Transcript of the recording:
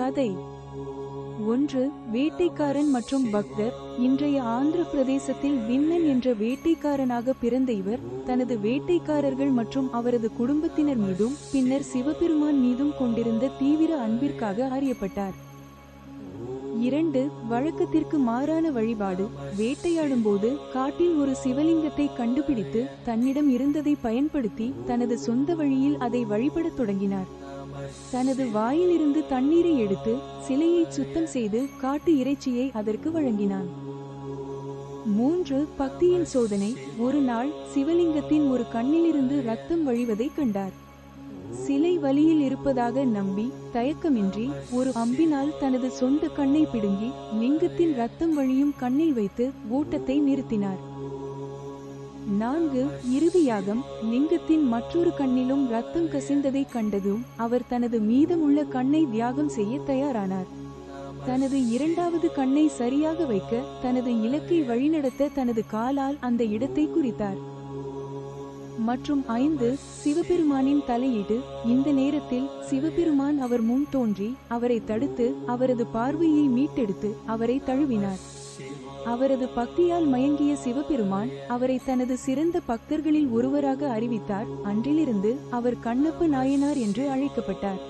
கதை. ஒன்று வேட்டைக்காரன் மற்றும் பக்தர் இன்றைய ஆந்திர பிரதேசத்தில் விம்மன் என்ற வேட்டைக்காரனாக பிறந்த இவர் தனது வேட்டைக்காரர்கள் மற்றும் அவரது குடும்பத்தினர் மீதும் பின்னர் சிவபெருமான் மீதும் கொண்டிருந்த தீவிர அன்பிற்காக அறியப்பட்டார். இரண்டு வழக்கத்திற்கு மாறான வழிபாடு. வேட்டையாடும்போது காட்டில் ஒரு சிவலிங்கத்தை கண்டுபிடித்து தன்னிடம் இருந்ததை பயன்படுத்தி தனது சொந்த வழியில் அதை வழிபடத் தொடங்கினார். தனது வாயிலிருந்து தண்ணீரை எடுத்து சிலையை சுத்தம் செய்து காட்டு இறைச்சியை அதற்கு வழங்கினான். மூன்று பக்தியின் சோதனை ஒரு நாள் சிவலிங்கத்தின் ஒரு கண்ணிலிருந்து ரத்தம் வழிவதைக் கண்டார். சிலை வழியில் இருப்பதாக நம்பி தயக்கமின்றி ஒரு அம்பினால் தனது சொந்த கண்ணை பிடுங்கி லிங்கத்தின் ரத்தம் வழியும் கண்ணில் வைத்து ஓட்டத்தை நிறுத்தினார். நான்கு இறுதியாகம் லிங்கத்தின் மற்றொரு கண்ணிலும் ரத்தம் கசிந்ததைக் கண்டதும் அவர் தனது மீதமுள்ள கண்ணை தியாகம் செய்ய தயாரானார். தனது இரண்டாவது கண்ணை சரியாக வைக்க தனது இலக்கை வழிநடத்த தனது காலால் அந்த இடத்தை குறித்தார். மற்றும் ஐந்து சிவபெருமானின் தலையீடு இந்த நேரத்தில் சிவபெருமான் அவர் முன் தோன்றி அவரை தடுத்து அவரது பார்வையை மீட்டெடுத்து அவரை தழுவினார். அவரது பக்தியால் மயங்கிய சிவபெருமான் அவரை தனது சிறந்த பக்தர்களில் ஒருவராக அறிவித்தார். அன்றிலிருந்து அவர் கண்ணப்ப நாயனார் என்று அழைக்கப்பட்டார்.